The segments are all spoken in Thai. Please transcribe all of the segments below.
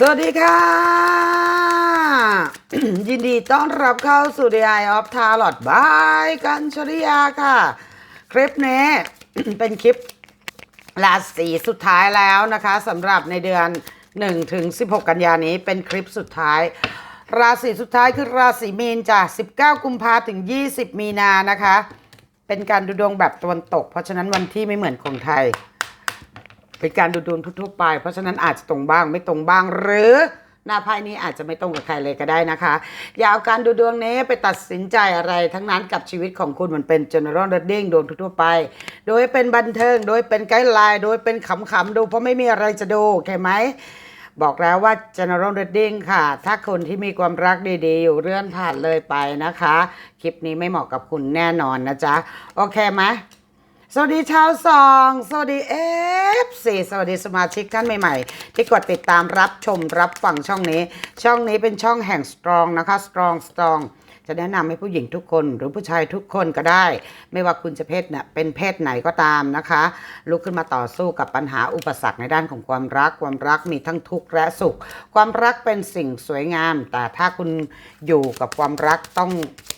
สวัสดีค่ะ ยินดีต้อนรับเข้าสู่ The Eye of Tarot บายกันชริยาค่ะ คลิปนี้ เป็นคลิปราศีสุดท้ายแล้วนะคะสำหรับในเดือน 1 ถึง 16 กันยานี้เป็นคลิปสุดท้าย ราศีสุดท้ายคือราศีมีนจ้ะ19 กุมภาถึง 20 มีนานะคะ เป็นการดูดวงแบบตะวันตก เพราะฉะนั้นวันที่ไม่เหมือนของไทย เป็นการดูดวงทั่วๆไป เพราะฉะนั้นอาจจะตรงบ้างไม่ตรงบ้างหรือหน้าไพ่นี้อาจจะไม่ตรงกับใครเลยก็ได้นะคะ อย่าเอาการดูดวงนี้ไปตัดสินใจอะไรทั้งนั้นกับชีวิตของคุณมันเป็น general reading ดวงทั่วไป โดยเป็นบันเทิง โดยเป็นไกด์ไลน์ โดยเป็นขำๆดู เพราะไม่มีอะไรจะดูโอเคไหม บอกแล้วว่า general reading ค่ะ ถ้าคนที่มีความรักดีๆ อยู่เลื่อนผ่านเลยไปนะคะ คลิปนี้ไม่เหมาะกับคุณแน่นอนนะจ๊ะ โอเคไหม สวัสดีชาวสอง สวัสดีเอฟซีสวัสดีสมาชิกท่านใหม่ๆ ที่กดติดตามรับชมรับฟังช่องนี้ ช่องนี้เป็นช่องแห่ง Strong นะคะ Strong Strong จะแนะนำให้ผู้หญิงทุกคนหรือผู้ชายทุกคนก็ได้ ไม่ว่าคุณจะเพศเนี่ยเป็นเพศไหนก็ตามนะคะ ลุกขึ้นมาต่อสู้กับปัญหาอุปสรรคในด้านของความรัก ความรักมีทั้งทุกข์และสุข ความรักเป็นสิ่งสวยงาม แต่ถ้าคุณอยู่กับความรักต้อง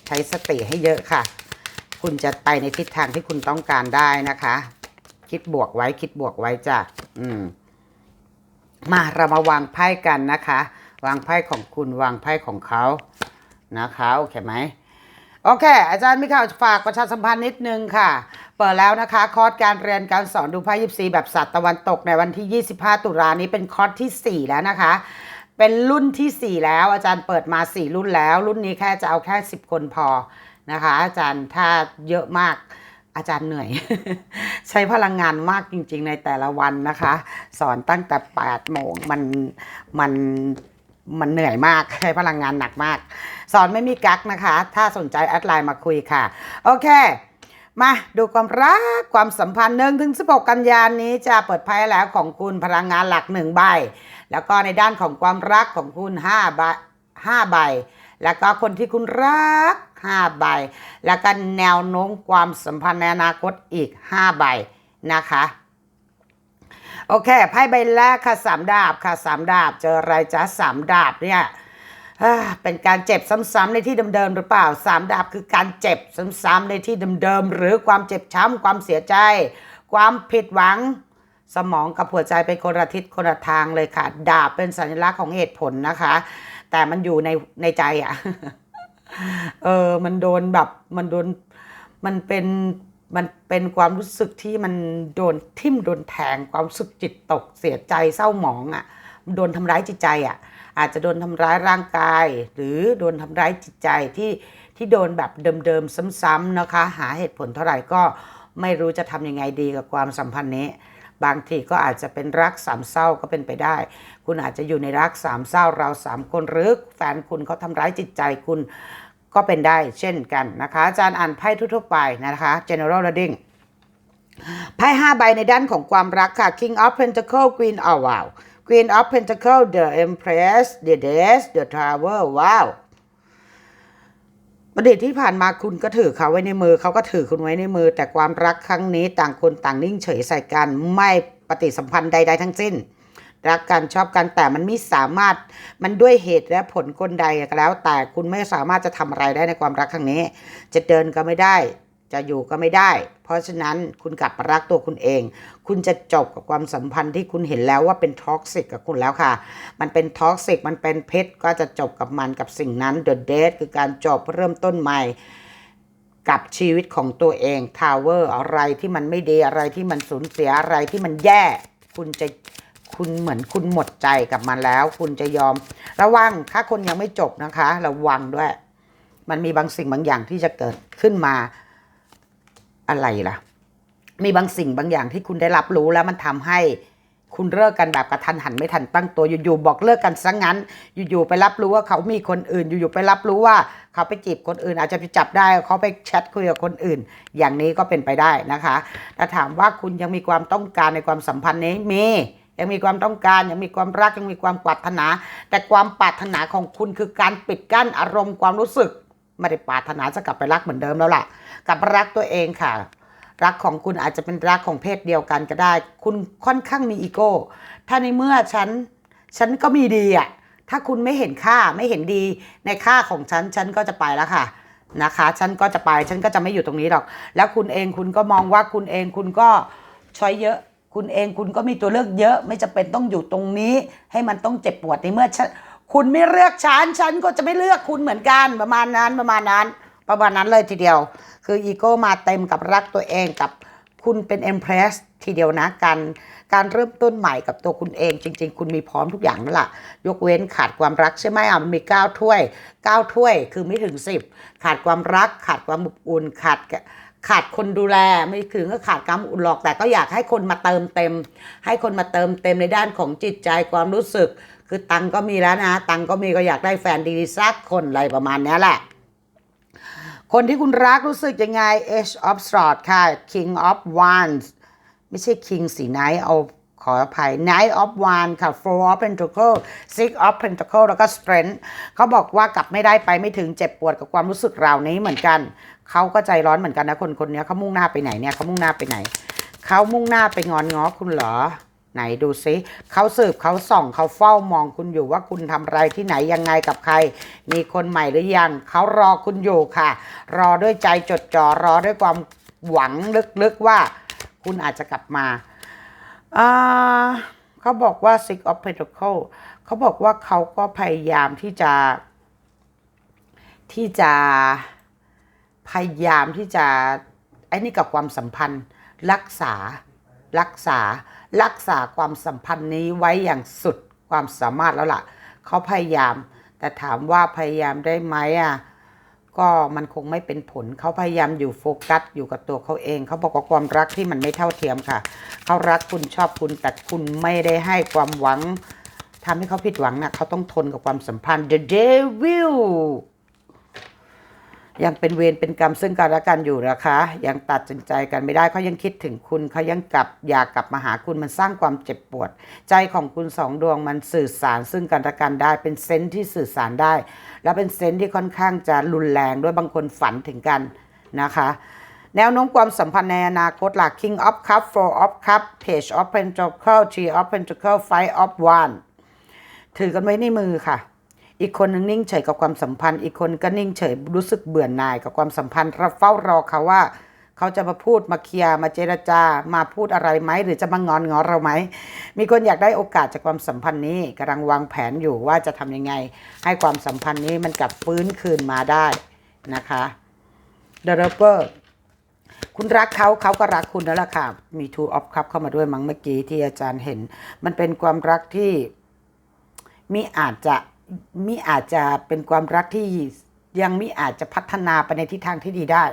ใช้สติให้เยอะค่ะ คุณจะไปในทิศทางที่คุณต้องการได้นะคะ คิดบวกไว้คิดบวกไว้จ้ะอืม มาเรามาวางไพ่กันนะคะ วางไพ่ของคุณวางไพ่ของเขานะคะ โอเคไหมโอเค อาจารย์มิข่าวฝากประชาสัมพันธ์นิดนึงค่ะ เปิดแล้วนะคะ คอร์สการเรียนการสอนดูไพ่ยิปซีแบบสัตว์ตะวันตกในวันที่ 25 ตุลานี้เป็นคอร์สที่ 4 แล้วนะคะ เป็นรุ่นที่ 4 แล้วอาจารย์เปิดมา 4 รุ่นแล้ว รุ่นนี้แค่จะเอาแค่ 10 คนพอ นะคะ อาจารย์ถ้าเยอะมากอาจารย์เหนื่อย ใช้พลังงานมากจริง ๆ ในแต่ละวันนะคะ สอนตั้งแต่8โมงมันมันมันเหนื่อยมากใช้พลังงานหนักมาก สอนไม่มีกักนะคะ ถ้าสนใจแอดไลน์มาคุยค่ะ โอเค มาดูความรักความสัมพันธ์หนึ่งถึง16กันยานนี้จะเปิดไพ่แล้วของคุณพลังงานหลักหนึ่งใบ แล้วก็ในด้านของความรักของคุณ5ใบ5ใบ แล้วก็คนที่คุณรัก 5 ใบ แล้วก็แนวโน้มความสัมพันธ์ในอนาคตอีก 5 ใบนะคะ โอเคไพ่ใบแรกค่ะสามดาบค่ะสามดาบเจออะไรจ๊ะสามดาบเนี่ยเป็นการเจ็บซ้ำๆในที่เดิมๆหรือเปล่าสามดาบคือการเจ็บซ้ำๆในที่เดิมๆหรือความเจ็บช้ำความเสียใจ ความผิดหวังสมองกับหัวใจเป็นคนละทิศคนละทางเลยค่ะ ดาบเป็นสัญลักษณ์ของเหตุผลนะคะ แต่มันอยู่ในในใจอะ เออมันโดนแบบมันโดนมันเป็นมันเป็นความรู้สึกที่มันโดนทิ่มโดนแทงความรู้สึกจิตตกเสียใจเศร้าหมองอะ่ะโดนทำร้ายจิตใจอะ่ะ อาจจะโดนทำร้ายร่างกาย หรือโดนทำร้ายจิตใจที่ที่โดนแบบเดิมๆซ้ำๆนะคะ หาเหตุผลเท่าไหร่ก็ไม่รู้จะทำยังไงดีกับความสัมพันธ์นี้ บางทีก็อาจจะเป็นรักสามเศร้าก็เป็นไปได้ คุณอาจจะอยู่ในรักสามเศร้าเราสามคนหรือแฟนคุณเขาทำร้ายจิตใจคุณ ก็เป็นได้เช่นกันนะคะอาจารย์อ่านไพ่ทั่วๆไปนะคะ general reading ไพ่ห้าใบในด้านของความรักค่ะ King of Pentacle Queen of Wow Queen of Pentacle The Empress The Death The Tower ว้าวประเด็นที่ผ่านมาคุณก็ถือเขาไว้ในมือเขาก็ถือคุณไว้ในมือ แต่ความรักครั้งนี้ต่างคนต่างนิ่งเฉยใส่กันไม่ปฏิสัมพันธ์ใด ๆ ทั้งสิ้น รักกันชอบกันแต่มันไม่สามารถมันด้วยเหตุและผลคนใดก็แล้ว แต่คุณไม่สามารถจะทำอะไรได้ในความรักครั้งนี้ จะเดินก็ไม่ได้ จะอยู่ก็ไม่ได้ เพราะฉะนั้นคุณกลับมารักตัวคุณเอง คุณจะจบกับความสัมพันธ์ที่คุณเห็นแล้วว่าเป็นท็อกซิกกับคุณแล้วค่ะ มันเป็นท็อกซิกมันเป็นเพชรก็จะจบกับมันกับสิ่งนั้น The Dead คือการจบเริ่มต้นใหม่กับชีวิตของตัวเองทาวเวอร์อะไรที่มันไม่ดีอะไรที่มันสูญเสียอะไรที่มันแย่ คุณจะ คุณเหมือนคุณหมดใจกับมันแล้ว คุณจะยอม ระวังถ้าคนยังไม่จบนะคะ ระวังด้วย มันมีบางสิ่งบางอย่างที่จะเกิดขึ้นมาอะไรล่ะ มีบางสิ่งบางอย่างที่คุณได้รับรู้แล้วมันทำให้คุณเลิกกันแบบกระทันหันไม่ทันตั้งตัวอยู่ๆบอกเลิกกันซะงั้น อยู่ๆไปรับรู้ว่าเขามีคนอื่น อยู่ๆไปรับรู้ว่าเขาไปจีบคนอื่น อาจจะไปจับได้เขาไปแชทคุยกับคนอื่น อย่างนี้ก็เป็นไปได้นะคะแต่ถามว่าคุณยังมีความต้องการในความสัมพันธ์นี้มี ยังมีความต้องการยังมีความรักยังมีความปรารถนา แต่ความปรารถนาของคุณคือการปิดกั้นอารมณ์ความรู้สึกไม่ได้ปรารถนาจะกลับไปรักเหมือนเดิมแล้วล่ะกลับรักตัวเองค่ะ รักของคุณอาจจะเป็นรักของเพศเดียวกันก็ได้ คุณค่อนข้างมีอีโก้ ถ้าในเมื่อฉัน ฉันก็มีดีอะถ้าคุณไม่เห็นค่าไม่เห็นดีในค่าของฉัน ฉันก็จะไปแล้วค่ะนะคะ ฉันก็จะไปฉันก็จะไม่อยู่ตรงนี้หรอก แล้วคุณเองคุณก็มองว่าคุณเองคุณก็ช้อยเยอะ คุณเองคุณก็มีตัวเลือกเยอะ ไม่จำเป็นต้องอยู่ตรงนี้ ให้มันต้องเจ็บปวดในเมื่อฉันคุณไม่เลือกฉันฉันก็จะไม่เลือกคุณเหมือนกันประมาณนั้นประมาณนั้น ประมาณนั้นเลยทีเดียว คืออีโก้มาเต็มกับรักตัวเองกับคุณเป็น Empress ทีเดียวนะการการเริ่มต้นใหม่กับตัวคุณเอง จริง ๆ คุณมีพร้อมทุกอย่างนั่นแหละยกเว้นขาดความรักใช่ไหมอะมันมี 9 ถ้วย 9 ถ้วยคือไม่ถึง 10 ขาดความรัก ขาดความอบอุ่นขาด ขาดคนดูแลไม่ถึงก็ขาดความอบอุ่นหรอกแต่ก็อยากให้คนมาเติมเต็ม ให้คนมาเติมเต็มในด้านของจิตใจความรู้สึก คือตังค์ก็มีแล้วนะ ตังค์ก็มีก็อยากได้แฟนดีๆสักคนอะไรประมาณนี้แหละ คนที่คุณรักรู้สึกยังไง Age of Swords ค่ะ King of Wands ไม่ใช่ King สีไนท์เอาขออภัย Knight of Wands ค่ะ Four of Pentacles Six of Pentacles แล้วก็ Strength เขาบอกว่ากลับไม่ได้ไปไม่ถึงเจ็บปวดกับความรู้สึกเหล่านี้เหมือนกัน เขาก็ใจร้อนเหมือนกันนะคนคนนี้เขามุ่งหน้าไปไหนเนี่ยเขามุ่งหน้าไปไหนเขามุ่งหน้าไปงอนง้อคุณเหรอ ไหนดูซิเขาสืบเขาส่องเขาเฝ้ามองคุณอยู่ว่าคุณทำอะไรที่ไหนยังไงกับใคร มีคนใหม่หรือยังเขารอคุณอยู่ค่ะ รอด้วยใจจดจ่อรอด้วยความหวังลึกๆว่า คุณอาจจะกลับมาอ่าเขาบอกว่า Six of Pentacles เขาบอกว่าเขาก็พยายามที่จะที่จะ พยายามที่จะไอ้นี่กับความสัมพันธ์ รักษารักษารักษาความสัมพันธ์นี้ไว้อย่างสุดความสามารถแล้วล่ะเขาพยายาม แต่ถามว่าพยายามได้ไหมอะก็มันคงไม่เป็นผลเขาพยายามอยู่โฟกัสอยู่กับตัวเขาเองเขาบอกว่าความรักที่มันไม่เท่าเทียมค่ะเขารักคุณชอบคุณแต่คุณไม่ได้ให้ความหวังทำให้เขาผิดหวังนะเขาต้องทนกับความสัมพันธ์ The Devil ยังเป็นเวรเป็นกรรมซึ่งกันและกันอยู่นะคะ ยังตัดสินใจกันไม่ได้เขายังคิดถึงคุณเขายังกลับอยากกลับมาหาคุณมันสร้างความเจ็บปวด ใจของคุณสองดวงมันสื่อสารซึ่งกันและกันได้ เป็นเซนส์ที่สื่อสารได้ และเป็นเซนส์ที่ค่อนข้างจะรุนแรงด้วยบางคนฝันถึงกันนะคะ แนวโน้มความสัมพันธ์ในอนาคตหลัก King of Cup Four of Cup Page of Pentacle Three of Pentacle Five of One ถือกันไว้ในมือค่ะ อีกคนนึงนิ่งเฉยกับความสัมพันธ์ อีกคนก็นิ่งเฉยรู้สึกเบื่อหน่ายกับความสัมพันธ์เราเฝ้ารอเขาว่า เขาจะมาพูดมาเคลียร์มาเจรจา มาพูดอะไรไหมหรือจะมางอนงอเราไหมมีคนอยากได้โอกาสจากความสัมพันธ์นี้กำลังวางแผนอยู่ว่าจะทำยังไง ให้ความสัมพันธ์นี้มันกลับฟื้นคืนมาได้นะคะ The Lover คุณรักเขาเขาก็รักคุณแล้วล่ะค่ะ มี Two of Cup เข้ามาด้วยมั้งเมื่อกี้ที่อาจารย์เห็น มันเป็นความรักที่มิอาจจะ มิอาจจะเป็นความรักที่ยังมิอาจจะพัฒนาไปในทิศทางที่ดีได้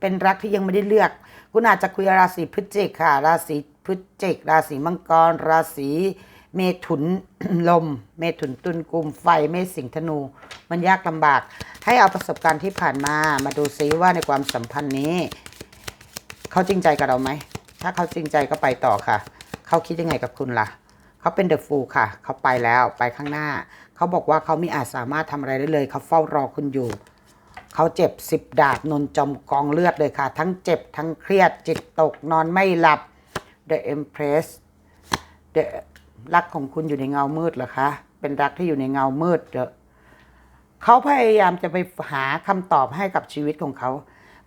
เป็นรักที่ยังไม่ได้เลือก คุณอาจจะคุยราศีพฤศจิกค่ะ ราศีพฤศจิก ราศีมังกร ราศีเมถุนลม เมถุนตุลกุมไฟเมษสิงธนู มันยากลำบาก ให้เอาประสบการณ์ที่ผ่านมามาดูซิว่าในความสัมพันธ์นี้ เขาจริงใจกับเราไหม ถ้าเขาจริงใจก็ไปต่อค่ะ เขาคิดยังไงกับคุณล่ะ เขาเป็นเดอะฟูลค่ะ เขาไปแล้วไปข้างหน้า เขาบอกว่าเขาไม่อาจสามารถทำอะไรได้เลย เขาเฝ้ารอคุณอยู่ เขาเจ็บสิบดาบนนจมกองเลือดเลยค่ะ ทั้งเจ็บทั้งเครียดจิตตกนอนไม่หลับ The Empress The รักของคุณอยู่ในเงามืดเหรอคะ เป็นรักที่อยู่ในเงามืดเดอเขาพยายามจะไปหาคำตอบให้กับชีวิตของเขา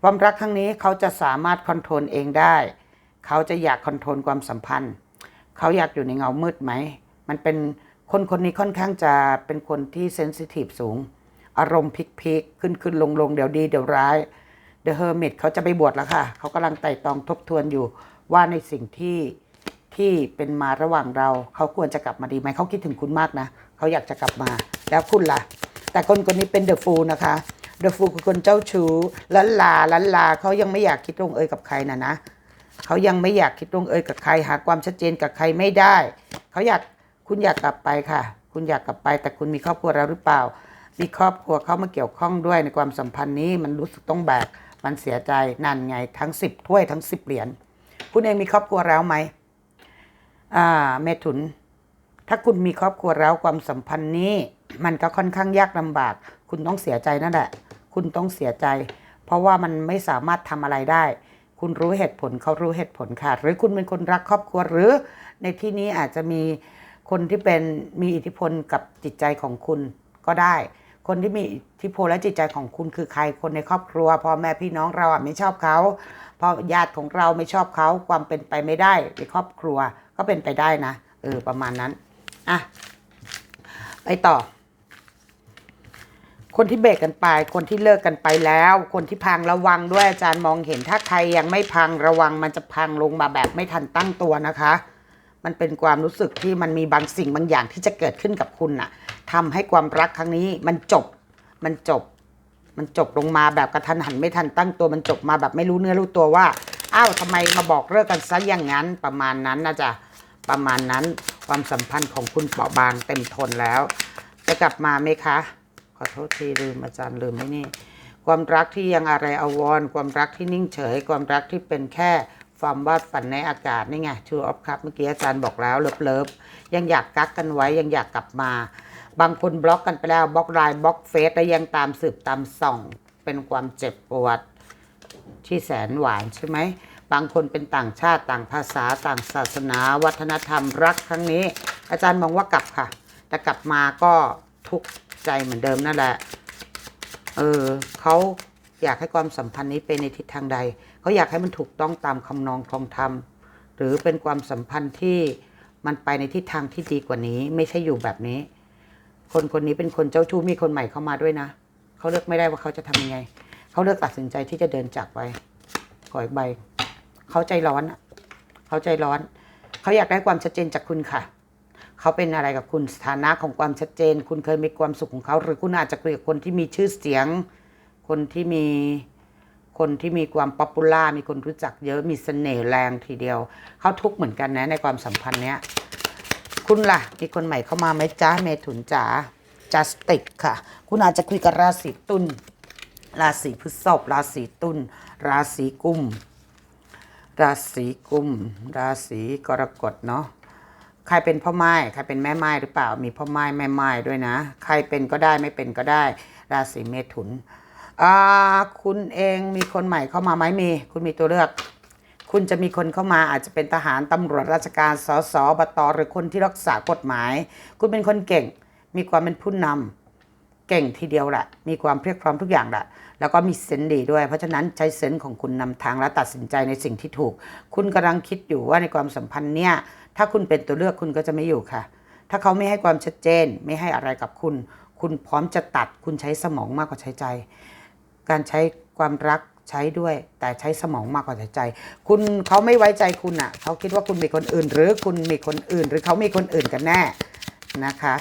ความรักครั้งนี้เขาจะสามารถคอนโทรลเองได้ เขาจะอยากคอนโทรลความสัมพันธ์ เขาอยากอยู่ในเงามืดไหม มันเป็น คนคนนี้ค่อนข้างจะเป็นคนที่เซนซิทีฟสูง อารมณ์พลิกพลิกขึ้นขึ้นลงลงเดี๋ยวดีเดี๋ยวร้ายเดอะเฮอร์มิตเขาจะไปบวชแล้วค่ะ เขากำลังไต่ตองทบทวนอยู่ว่าในสิ่งที่ที่เป็นมาระหว่างเรา เขาควรจะกลับมาดีไหมเขาคิดถึงคุณมากนะ เขาอยากจะกลับมาแล้วคุณล่ะ แต่คนคนนี้เป็นเดอะฟูลนะคะเดอะฟูลคือคนเจ้าชู้ลันลาลันลาเขายังไม่อยากคิดลงเอยกับใครนะนะเขายังไม่อยากคิดลงเอยกับใครหาความชัดเจนกับใครไม่ได้ เขาอยาก คุณอยากกลับไปค่ะ คุณอยากกลับไปแต่คุณมีครอบครัวแล้วหรือเปล่า มีครอบครัวเข้ามาเกี่ยวข้องด้วยในความสัมพันธ์นี้มันรู้สึกต้องแบก มันเสียใจนั่นไงทั้งสิบถ้วยทั้งสิบเหรียญ คุณเองมีครอบครัวแล้วไหมอ่าเมถุน ถ้าคุณมีครอบครัวแล้วความสัมพันธ์นี้ มันก็ค่อนข้างยากลำบาก คุณต้องเสียใจนั่นแหละ คุณต้องเสียใจ เพราะว่ามันไม่สามารถทำอะไรได้คุณรู้เหตุผลเขารู้เหตุผลค่ะ หรือคุณเป็นคนรักครอบครัวหรือในที่นี้อาจจะมี คนที่เป็นมีอิทธิพลกับจิตใจของคุณก็ได้ คนที่มีอิทธิพลและจิตใจของคุณคือใคร คนในครอบครัวพ่อแม่พี่น้องเราอะไม่ชอบเขาพอญาติของเราไม่ชอบเขาความเป็นไปไม่ได้ในครอบครัวก็เป็นไปได้นะเออประมาณนั้นอะไปต่อ คนที่เบรกกันไป คนที่เลิกกันไปแล้ว คนที่พังระวังด้วยอาจารย์มองเห็นถ้าใครยังไม่พังระวังมันจะพังลงมาแบบไม่ทันตั้งตัวนะคะ มันเป็นความรู้สึกที่มันมีบางสิ่งบางอย่างที่จะเกิดขึ้นกับคุณน่ะทำให้ความรักครั้งนี้มันจบ มันจบ มันจบลงมาแบบกระทันหันไม่ทันตั้งตัวมันจบมาแบบไม่รู้เนื้อรู้ตัวว่า อ้าวทำไมมาบอกเลิกกันซะอย่างนั้นประมาณนั้นนะจ๊ะประมาณนั้นความสัมพันธ์ของคุณเปราะบางเต็มทนแล้ว จะกลับมาไหมคะ ขอโทษทีลืมอาจารย์ลืมไม่นี่ ความรักที่ยังอะไรอาวรความรักที่นิ่งเฉย ความรักที่เป็นแค่ ความวาดฝันในอากาศนี่ไง True of Cup เมื่อกี้อาจารย์บอกแล้วเลิฟเลิฟยังอยากกักกันไว้ยังอยากกลับมา บางคนบล็อกกันไปแล้วบล็อกไลน์บล็อกเฟซแล้วยังตามสืบตามส่อง เป็นความเจ็บปวดที่แสนหวานใช่ไหมบางคนเป็นต่างชาติต่างภาษาต่างศาสนา วัฒนธรรมรักครั้งนี้ อาจารย์มองว่ากลับค่ะ แต่กลับมาก็ทุกข์ใจเหมือนเดิมนั่นแหละเออเขาอยากให้ความสัมพันธ์นี้เป็นในทิศทางใด เขาอยากให้มันถูกต้องตามคำนองคลองธรรม หรือเป็นความสัมพันธ์ที่มันไปในทิศทางที่ดีกว่านี้ ไม่ใช่อยู่แบบนี้ คนคนนี้เป็นคนเจ้าชู้มีคนใหม่เข้ามาด้วยนะเขาเลือกไม่ได้ว่าเขาจะทำยังไงเขาเลือกตัดสินใจที่จะเดินจากไปขออีกใบเขาใจร้อนอะเขาใจร้อนเขาอยากได้ความชัดเจนจากคุณค่ะเขาเป็นอะไรกับคุณสถานะของความชัดเจน คุณเคยมีความสุขของเขา หรือคุณอาจจะคุยกับคนที่มีชื่อเสียง คนที่มี คนที่มีความป๊อปปูล่ามีคนรู้จักเยอะมีเสน่ห์แรงทีเดียว เขาทุกเหมือนกันนะในความสัมพันธ์เนี้ยคุณล่ะ มีคนใหม่เข้ามาไหมจ้าเมถุนจ๋าจัสติกค่ะ คุณอาจจะคุยกับราศีตุลราศีพฤษภราศีตุลราศีกุม ราศีกุม ราศีกรกฎเนาะใครเป็นพ่อไม้ใครเป็นแม่ไม้หรือเปล่ามีพ่อไม้แม่ไม้ด้วยนะ ใครเป็นก็ได้ไม่เป็นก็ได้ ราศีเมถุน อ่าคุณเองมีคนใหม่เข้ามาไหมมี คุณมีตัวเลือก คุณจะมีคนเข้ามาอาจจะเป็นทหารตำรวจราชการสสบตหรือคนที่รักษากฎหมาย คุณเป็นคนเก่ง มีความเป็นผู้นำเก่งทีเดียวแหละ มีความเพียบพร้อมทุกอย่างแหละแล้วก็มีเซนส์ดีด้วย เพราะฉะนั้นใช้เซนส์ของคุณนำทางและตัดสินใจในสิ่งที่ถูก คุณกำลังคิดอยู่ว่าในความสัมพันธ์เนี่ย ถ้าคุณเป็นตัวเลือกคุณก็จะไม่อยู่ค่ะ ถ้าเขาไม่ให้ความชัดเจน ไม่ให้อะไรกับคุณ คุณพร้อมจะตัด คุณใช้สมองมากกว่าใช้ใจ การใช้ความรักใช้ด้วย แต่ใช้สมองมากกว่าใช้ใจคุณเขาไม่ไว้ใจคุณอะเขาคิดว่าคุณมีคนอื่น หรือคุณมีคนอื่น หรือเขามีคนอื่นกันแน่นะคะ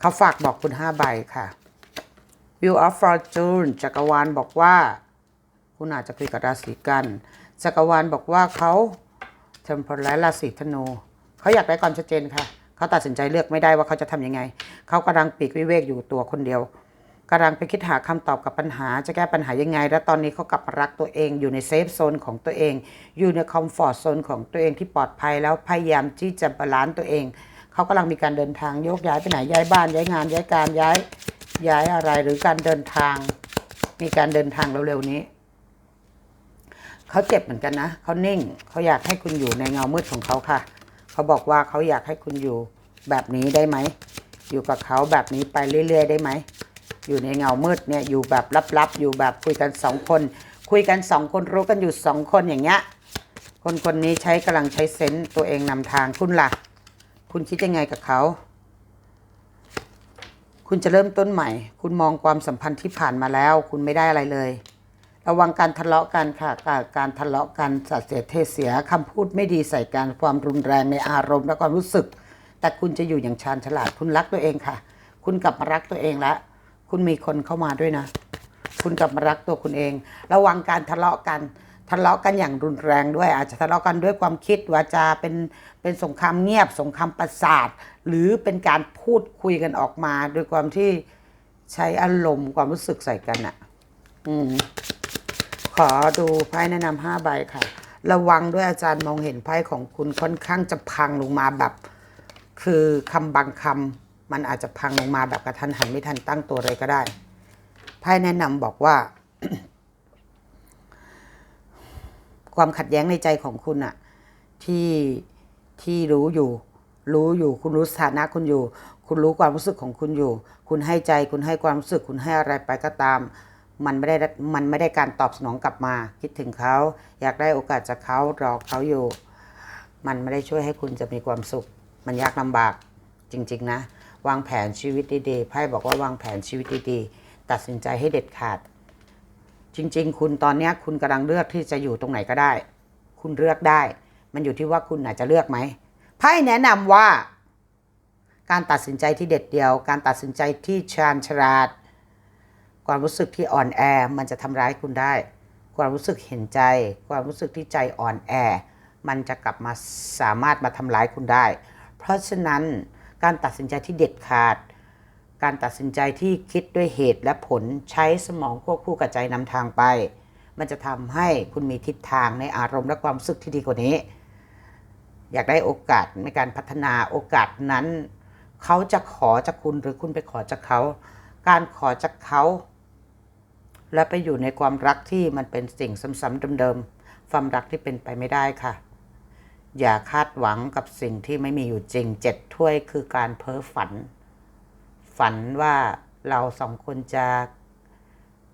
เขาฝากบอกคุณห้าใบค่ะ View of Fortune จักรวาลบอกว่า คุณอาจจะคุยกับราศีกัน จักรวาลบอกว่าเขาเทมเพลและราศีธนูเขาอยากได้ความชัดเจนค่ะเขาตัดสินใจเลือกไม่ได้ว่าเขาจะทำยังไง เขากำลังปีกวิเวกอยู่ตัวคนเดียว กำลังไปคิดหาคำตอบกับปัญหา จะแก้ปัญหายังไง และตอนนี้เขากลับรักตัวเอง อยู่ในเซฟโซนของตัวเอง อยู่ในคอมฟอร์ทโซนของตัวเองที่ปลอดภัยแล้วพยายามที่จะบาลานซ์ตัวเอง เขากำลังมีการเดินทางโยกย้ายไปไหนย้ายบ้านย้ายงานย้ายการย้ายย้ายอะไรหรือการเดินทาง มีการเดินทางเร็วๆนี้เขาเจ็บเหมือนกันนะเขานิ่งเขาอยากให้คุณอยู่ในเงามืดของเขาค่ะ เขาบอกว่าเขาอยากให้คุณอยู่แบบนี้ได้ไหมอยู่กับเขาแบบนี้ไปเรื่อย ๆ ได้ไหม อยู่ในเงามืดเนี่ยอยู่แบบลับๆ อยู่แบบคุยกันสองคน คุยกันสองคนรู้กันอยู่สองคนอย่างเงี้ยคนคนนี้ใช้กำลังใช้เซนต์ตัวเองนำทางคุณล่ะ คุณคิดยังไงกับเขา คุณจะเริ่มต้นใหม่ คุณมองความสัมพันธ์ที่ผ่านมาแล้ว คุณไม่ได้อะไรเลย ระวังการทะเลาะกันค่ะการการทะเลาะกันสัตเสียเทเสียคำพูดไม่ดีใส่กันความรุนแรงในอารมณ์และความรู้สึก แต่คุณจะอยู่อย่างชาญฉลาดคุณรักตัวเองค่ะ คุณกลับมารักตัวเองแล้ว คุณมีคนเข้ามาด้วยนะ คุณกลับมารักตัวคุณเอง ระวังการทะเลาะกัน ทะเลาะกันอย่างรุนแรงด้วย อาจจะทะเลาะกันด้วยความคิดวาจาเป็นเป็นสงครามเงียบ สงครามประสาท หรือเป็นการพูดคุยกันออกมา โดยความที่ใช้อารมณ์ความรู้สึกใส่กันอะอืมขอดูไพ่แนะนำห้าใบค่ะ ระวังด้วยอาจารย์มองเห็นไพ่ของคุณค่อนข้างจะพังลงมาแบบ คือคำบางคำ มันอาจจะพังลงมาแบบกระทันหันไม่ทันตั้งตัวเลยก็ได้ไพ่แนะนำบอกว่า ความขัดแย้งในใจของคุณอะที่ที่รู้อยู่ รู้อยู่คุณรู้สถานะคุณอยู่ คุณรู้ความรู้สึกของคุณอยู่ คุณให้ใจคุณให้ความรู้สึก คุณให้อะไรไปก็ตาม มันไม่ได้มันไม่ได้การตอบสนองกลับมา คิดถึงเขา อยากได้โอกาสจากเขารอเขาอยู่ มันไม่ได้ช่วยให้คุณจะมีความสุข มันยากลำบากจริง ๆ นะ วางแผนชีวิตดีๆไพ่บอกว่าวางแผนชีวิตดีๆ ตัดสินใจให้เด็ดขาด จริง ๆ คุณตอนนี้คุณกำลังเลือกที่จะอยู่ตรงไหนก็ได้ คุณเลือกได้ มันอยู่ที่ว่าคุณอาจจะเลือกไหมไพ่แนะนำว่า การตัดสินใจที่เด็ดเดียว การตัดสินใจที่ชาญฉลาด ความรู้สึกที่อ่อนแอมันจะทำร้ายคุณได้ ความรู้สึกเห็นใจ ความรู้สึกที่ใจอ่อนแอ มันจะกลับมาสามารถมาทำร้ายคุณได้ เพราะฉะนั้น การตัดสินใจที่เด็ดขาด การตัดสินใจที่คิดด้วยเหตุและผลใช้สมองควบคู่กับใจนำทางไป มันจะทำให้คุณมีทิศทางในอารมณ์และความรู้สึกที่ดีกว่านี้ อยากได้โอกาสในการพัฒนาโอกาสนั้น เขาจะขอจากคุณหรือคุณไปขอจากเขา การขอจากเขาและไปอยู่ในความรักที่มันเป็นสิ่งซ้ำๆเดิมๆความรักที่เป็นไปไม่ได้ค่ะ อย่าคาดหวังกับสิ่งที่ไม่มีอยู่จริงเจ็ดถ้วยคือการเพ้อฝัน ฝันว่าเราสองคนจะ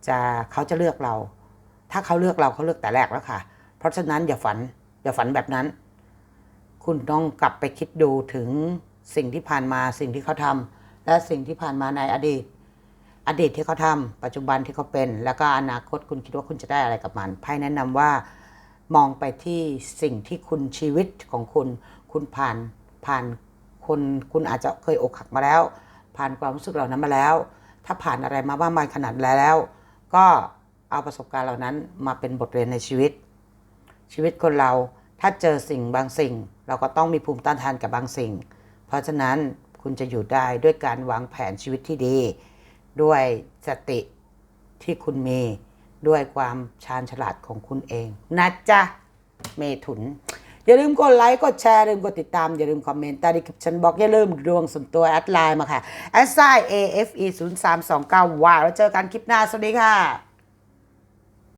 จะเขาจะเลือกเรา ถ้าเขาเลือกเราเขาเลือกแต่แรกแล้วค่ะ เพราะฉะนั้นอย่าฝัน อย่าฝันแบบนั้น คุณต้องกลับไปคิดดูถึงสิ่งที่ผ่านมาสิ่งที่เขาทำและสิ่งที่ผ่านมาในอดีต อดีตที่เขาทำปัจจุบันที่เขาเป็น แล้วก็อนาคตคุณคิดว่าคุณจะได้อะไรกับมันไพ่แนะนำว่า มองไปที่สิ่งที่คุณชีวิตของคุณ คุณผ่านผ่านคนคุณอาจจะเคยอกหักมาแล้ว ผ่านความรู้สึกเหล่านั้นมาแล้ว ถ้าผ่านอะไรมาบ้างมายขนาดแล้ว ก็เอาประสบการณ์เหล่านั้นมาเป็นบทเรียนในชีวิต ชีวิตคนเราถ้าเจอสิ่งบางสิ่ง เราก็ต้องมีภูมิต้านทานกับบางสิ่ง เพราะฉะนั้นคุณจะอยู่ได้ด้วยการวางแผนชีวิตที่ดี ด้วยสติที่คุณมี ด้วยความชาญฉลาดของคุณเอง นะจ๊ะ เมถุน อย่าลืมกดไลค์กดแชร์ อย่าลืมกดติดตาม อย่าลืมคอมเมนต์ใต้คลิปฉันบอก อย่าลืมดวงส่วนตัวแอดไลน์มาค่ะแอดไซ AFE 0 3 2 9ว่าแล้วเจอกันคลิปหน้า สวัสดีค่ะ